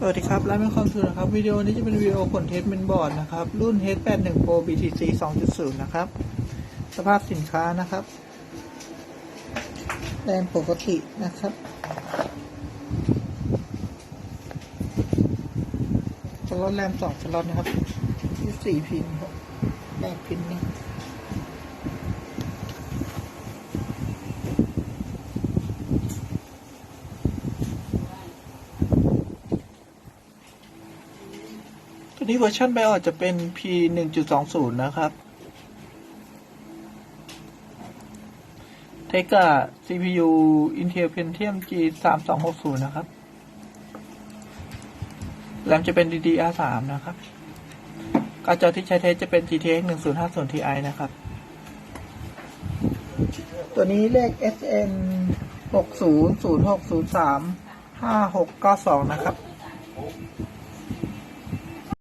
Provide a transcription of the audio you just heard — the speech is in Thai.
สวัสดีครับร้านแมคคอมทูนะครับ วิดีโอนี้จะเป็นวิดีโอผลเทสเมนบอร์ดนะครับ รุ่น H81 Pro BTC 2.0 นะครับ สภาพสินค้านะครับ แรมปกตินะครับ สล็อตแรมสองสล็อตนะครับที่สี่พินครับแปดพินนี่ ตัวนี้เวอร์ชันไบออดจะเป็น P 1.20 นะครับ เทกะ CPU Intel Pentium G 3 2 6 0 นะครับ แรมจะเป็น DDR3 นะครับการ์ดจอที่ใช้เทสจะเป็น GTX 1050 Ti นะครับ ตัวนี้เลข SN 60 0603 5692 นะครับ